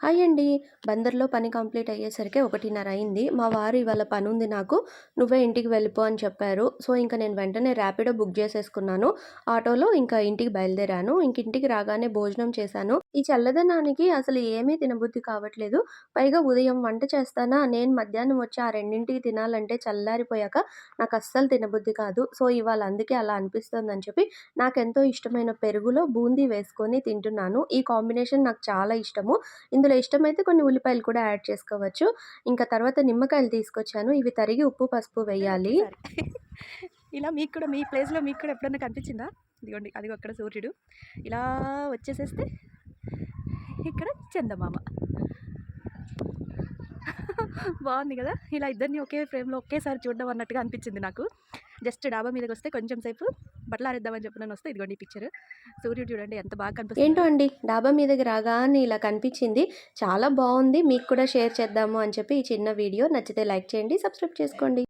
Hi అండి. బందర్లో పని కంప్లీట్ అయ్యేసరికి ఒకటిన్నర అయింది. మా వారు ఇవాళ పని ఉంది నాకు. నువ్వే ఇంటికి వెళ్ళిపో అని చెప్పారు. సో ఇంకా నేను వెంటనే ర్యాపిడో బుక్ చేసేసుకున్నాను. ఆటోలో ఇంకా ఇంటికి బయలుదేరాను. ఇంక ఇంటికి రాగానే భోజనం చేశాను. ఈ చల్లదనానికి అసలు ఏమీ తినబుద్ధి కావట్లేదు. పైగా ఉదయం వంట చేస్తానా? నేను మధ్యాహ్నం వచ్చి ఆ రెండింటికి తినాలంటే చల్లారిపోయాక నాకు అస్సలు తినబుద్ధి కాదు. సో ఇవాళ అందుకే అలా అనిపిస్తుంది అని చెప్పి నాకు ఎంతో ఇష్టమైన పెరుగులో బూందీ వేసుకొని తింటున్నాను. ఈ కాంబినేషన్ నాకు చాలా ఇష్టము. ఇందులో ఇష్టమైతే కొన్ని ఉల్లిపాయలు కూడా యాడ్ చేసుకోవచ్చు. ఇంకా తర్వాత నిమ్మకాయలు తీసుకొచ్చాను. ఇవి తరిగి ఉప్పు పసుపు వేయాలి. ఇలా మీకు కూడా మీ ప్లేస్లో మీకు కూడా ఎప్పుడన్నా కనిపించిందా? ఇదిగోండి అది అక్కడ సూర్యుడు. ఇలా వచ్చేసేస్తే ఇక్కడ చందమామ. బాగుంది కదా? ఇలా ఇద్దరిని ఒకే ఫ్రేమ్లో ఒకేసారి చూడడం అన్నట్టుగా అనిపించింది నాకు. జస్ట్ డాబా మీదకి వస్తే కొంచెం సేపు బట్టలు ఆరేద్దామని చెప్పిన వస్తే ఇదిగోండి పిక్చర్. సూర్యుడు చూడండి ఎంత బాగా కనిపిస్తుంది. ఏంటో అండి డాబా మీదకి రాగానే ఇలా కనిపించింది. చాలా బాగుంది మీకు కూడా షేర్ చేద్దాము అని చెప్పి ఈ చిన్న వీడియో. నచ్చితే లైక్ చేయండి సబ్స్క్రైబ్ చేసుకోండి.